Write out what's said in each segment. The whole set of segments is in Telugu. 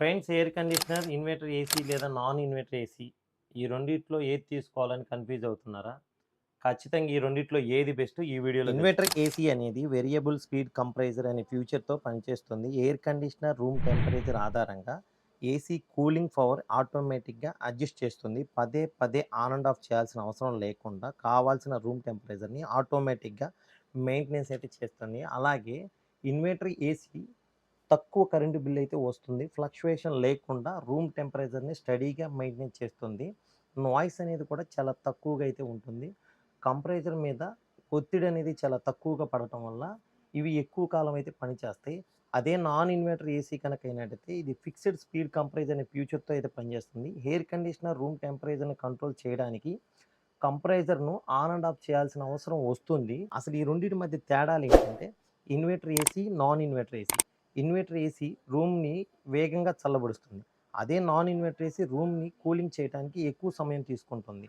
Friends air conditioner inverter AC లేదా నాన్ ఇన్వర్టర్ ఏసీ ఈ రెండిట్లో ఏది తీసుకోవాలని కన్ఫ్యూజ్ అవుతున్నారా? ఖచ్చితంగా ఈ రెండిట్లో ఏది బెస్ట్ ఈ వీడియోలో ఇన్వర్టర్ ఏసీ అనేది వేరియబుల్ స్పీడ్ కంప్రైజర్ అనే ఫ్యూచర్తో పనిచేస్తుంది. ఎయిర్ కండిషనర్ రూమ్ టెంపరేచర్ ఆధారంగా ఏసీ కూలింగ్ పవర్ ఆటోమేటిక్గా అడ్జస్ట్ చేస్తుంది. పదే పదే ఆన్ అండ్ ఆఫ్ చేయాల్సిన అవసరం లేకుండా కావాల్సిన రూమ్ టెంపరేచర్ని ఆటోమేటిక్గా మెయింటెనెన్స్ అయితే చేస్తుంది. అలాగే ఇన్వర్టర్ ఏసీ తక్కువ కరెంటు బిల్ అయితే వస్తుంది. ఫ్లక్చువేషన్ లేకుండా రూమ్ టెంపరేచర్ని స్టడీగా మెయింటైన్ చేస్తుంది. నాయిస్ అనేది కూడా చాలా తక్కువగా అయితే ఉంటుంది. కంపరేచర్ మీద ఒత్తిడి అనేది చాలా తక్కువగా పడటం వల్ల ఇవి ఎక్కువ కాలం అయితే పనిచేస్తాయి అదే నాన్ ఇన్వర్టర్ ఏసీ కనుక అయినట్టయితే ఇది ఫిక్స్డ్ స్పీడ్ కంపరేచర్ అనే ఫ్యూచర్తో అయితే పనిచేస్తుంది ఎయిర్ కండిషనర్ రూమ్ టెంపరేచర్ని కంట్రోల్ చేయడానికి కంపరేచర్ను ఆన్ అండ్ ఆఫ్ చేయాల్సిన అవసరం వస్తుంది. అసలు ఈ రెండింటి మధ్య తేడాలు ఏంటంటే inverter AC non inverter AC. Inverter AC రూమ్ని వేగంగా చల్లబడుస్తుంది అదే నాన్ ఇన్వర్టర్ ఏసీ రూమ్ని కూలింగ్ చేయడానికి ఎక్కువ సమయం తీసుకుంటుంది.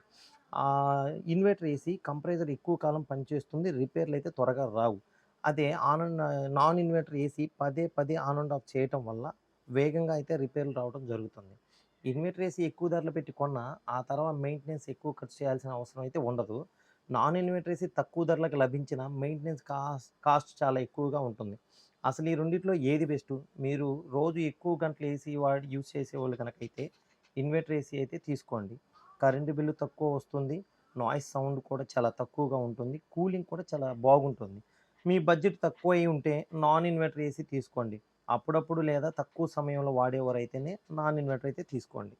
ఇన్వర్టర్ ఏసీ కంప్రెసర్ ఎక్కువ కాలం పనిచేస్తుంది రిపేర్లు అయితే త్వరగా రావు. అదే on and non inverter AC పదే పదే ఆన్ అండ్ ఆఫ్ చేయటం వల్ల వేగంగా అయితే రిపేర్లు రావడం జరుగుతుంది. ఇన్వర్టర్ ఏసీ ఎక్కువ ధరలు పెట్టి కొన్నా ఆ తర్వాత మెయింటెనెన్స్ ఎక్కువ ఖర్చు చేయాల్సిన అవసరం అయితే ఉండదు. నాన్ ఇన్వర్టర్ ఏసీ తక్కువ ధరలకు లభించిన మెయింటెనెన్స్ కాస్ట్ కాస్ట్ చాలా ఎక్కువగా ఉంటుంది. అసలు ఈ రెండిట్లో ఏది బెస్ట్? మీరు రోజు ఎక్కువ గంటలు ఏసీ వాడి యూజ్ చేసేవాళ్ళు కనుకైతే ఇన్వర్టర్ ఏసీ అయితే తీసుకోండి. కరెంటు బిల్లు తక్కువ వస్తుంది నాయిస్ సౌండ్ కూడా చాలా తక్కువగా ఉంటుంది కూలింగ్ కూడా చాలా బాగుంటుంది. మీ బడ్జెట్ తక్కువ అయి ఉంటే నాన్ ఇన్వర్టర్ ఏసీ తీసుకోండి. అప్పుడప్పుడు లేదా తక్కువ సమయంలో వాడేవారైతేనే నాన్ ఇన్వర్టర్ అయితే తీసుకోండి.